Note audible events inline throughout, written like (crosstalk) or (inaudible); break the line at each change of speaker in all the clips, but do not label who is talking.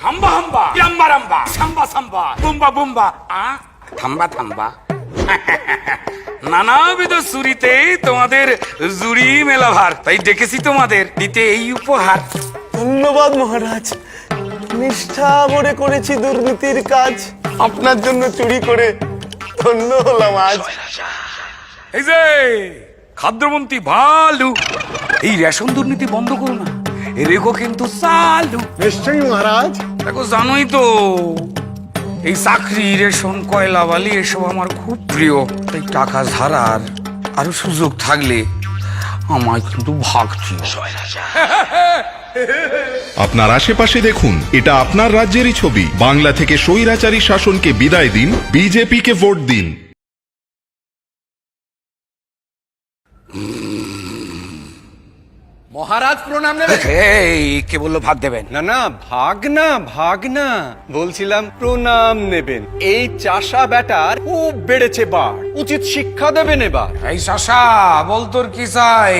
হাম্বা হাম্বা রাম্বা রাম্বা সাম্বা সাম্বা বুম্বা বুম্বা। আ থাম্বা থাম্বা। (laughs) নানাবিধ সুরিতে তোমাদের জুড়ি মেলাভার তাই ডেকেছি তোমাদের দিতে এই উপহার।
ধন্যবাদ মহারাজ নিষ্ঠা ভরে করেছি দুর্নীতির কাজ। আপনার জন্য চুরি করে ধন্য হলাম আজ।
এই যে খাদ্যমন্ত্রী ভালু এই রেশন দুর্নীতি বন্ধ করো না রেখো কিন্তু চালু।
নিশ্চয়ই মহারাজ।
দেখো, জানোই তো, এই চাকরি রেশন কয়লা বালি, এসব আমার খুব প্রিয়। তাই টাকা ধারার আরও সুযোগ থাকলে আমায় কিন্তু ভাগছি
আপনার আশেপাশে দেখুন, এটা আপনার রাজ্যেরই ছবি। বাংলা থেকে স্বৈরাচারী শাসনকে বিদায় দিন, বিজেপিকে ভোট দিন।
মহারাজ প্রণাম নেবেন।
এই কে বলল ভাগ দেবেন?
না না ভাগ না ভাগ না বলছিলাম প্রণাম নেবেন। এই চাষা ব্যাটার খুব বেড়েছে বার। উচিত শিক্ষা দেবেন এবার।
এই শাসা বল তোর কি চাই?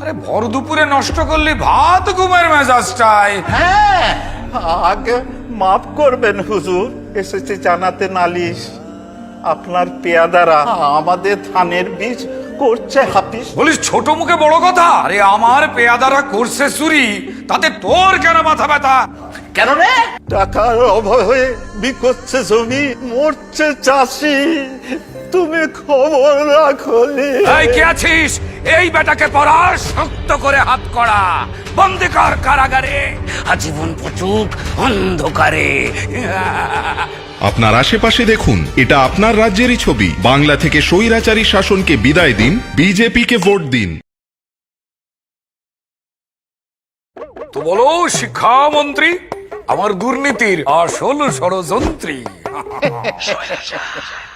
আরে ভর দুপুরে নষ্ট করলি ভাত ঘুমের মেজাজটাই
হ্যাঁ আগে মাফ করবেন হুজুর এসেছে জানাতে নালিশ। আপনার পেয়াদারা আমাদের ধানের বীজ করছে হাফিস
বলিস ছোট মুখে বড় কথা? আরে আমার পেয়াদারা করছে চুরি তাতে তোর কেন মাথা ব্যথা?
কেন রে? টাকার অভাবে বিকোচ্ছে জমি মরছে চাষি। তুমি খবর রাখলি
এই কে আছিস? এই বেটাকে পড়া শক্ত করে হাত করা। বন্দি কর কারাগারে। আজীবন পচুক অন্ধকারে।
আপনার আশেপাশে দেখুন এটা আপনার রাজ্যেরই ছবি। বাংলা থেকে স্বৈরাচারী শাসনকে বিদায় দিন বিজেপিকে ভোট দিন।
তো বলো শিক্ষামন্ত্রী আমার দুর্নীতির আসল ষড়যন্ত্রী। (laughs)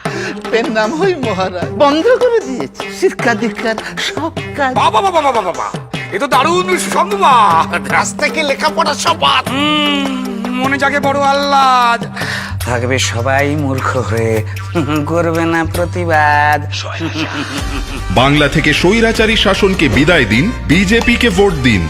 পেন নাম হই মহারাজ। বন্ধ করে দিয়েছে। শিক্ষা দীক্ষার সব কাজ।
বাবা বাবা বাবা বাবা এ তো দারুণ সংবাদ
রাস্তাকে লেখাপড়া সবাদ
মনে জাগে বড় আহ্লাদ। থাকবে সবাই মূর্খ হয়ে। করবে না প্রতিবাদ।
বাংলা থেকে স্বৈরাচারী শাসনকে বিদায় দিন বিজেপিকে ভোট দিন।